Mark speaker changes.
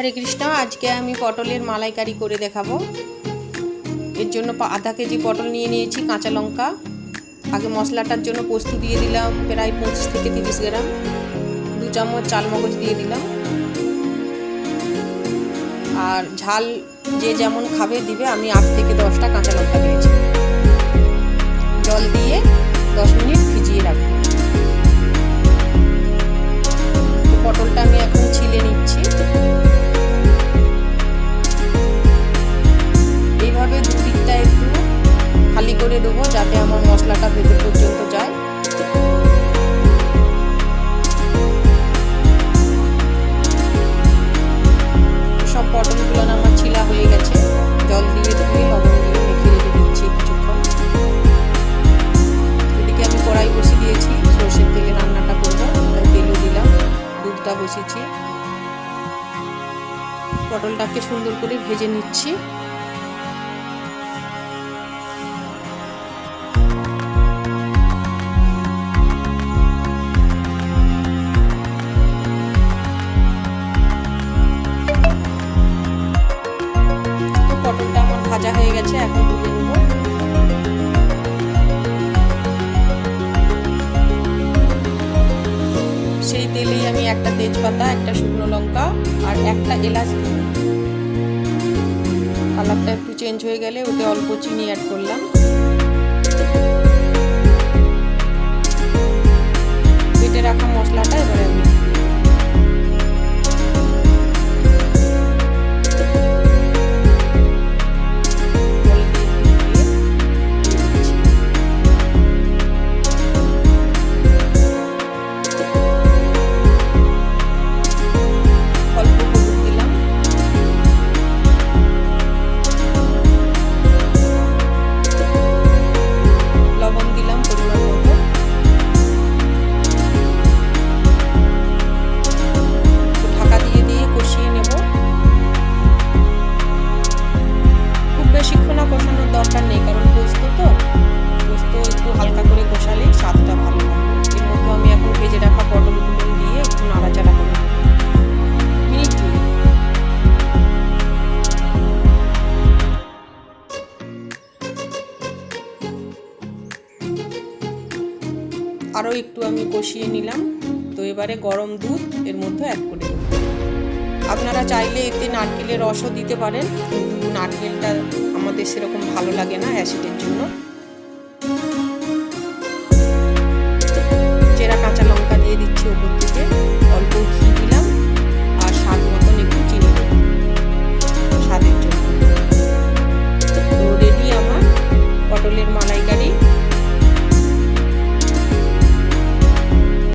Speaker 1: হরে কৃষ্ণ, আজকে আমি পটলের মালাইকারি করে দেখাবো। এর জন্য আধা কেজি পটল নিয়ে নিয়েছি, কাঁচা লঙ্কা। আগে মশলাটার জন্য পোস্ত দিয়ে দিলাম, প্রায় পঁচিশ থেকে তিরিশ গ্রাম। দু চামচ চাল মগজ দিয়ে দিলাম। আর ঝাল যে যেমন খাবে, দিবে। আমি আট থেকে দশটা কাঁচা লঙ্কা দিয়েছি। জল দিয়ে দশ মিনিট মশলাটা ভেতর পর্যন্ত যায়। সব পটলগুলো আমার ছিলা হয়ে গেছে। জল দিয়ে ধুয়ে লবণ দিয়ে মেখে রেখে দিচ্ছি কিছুক্ষণ। এদিকে আমি কড়াই বসিয়ে দিয়েছি, সর্ষের তেলে রান্নাটা করব। তেলও দিলাম, দুধটা বসেছি পটলটাকে সুন্দর করে ভেজে নিচ্ছি। একটা তেজপাতা, একটা শুকনো লঙ্কা আর একটা এলাচ কালারটা একটু চেঞ্জ হয়ে গেলে ওতে অল্প চিনি অ্যাড করলাম। বেটে রাখা মশলাটা এবারে কষালে স্বাদটা ভালো লাগবে এর মধ্যে আমি এখন ভেজে রাখা পটলগুলো দিয়ে একটু নাড়াচাড়া করে আরও একটু আমি কষিয়ে নিলাম। তো এবারে গরম দুধ এর মধ্যে অ্যাড করে আপনারা চাইলে এতে নারকেলের রসও দিতে পারেন, কিন্তু নারকেলটা আমাদের সেরকম ভালো লাগে না অ্যাসিডের জন্য। চেরা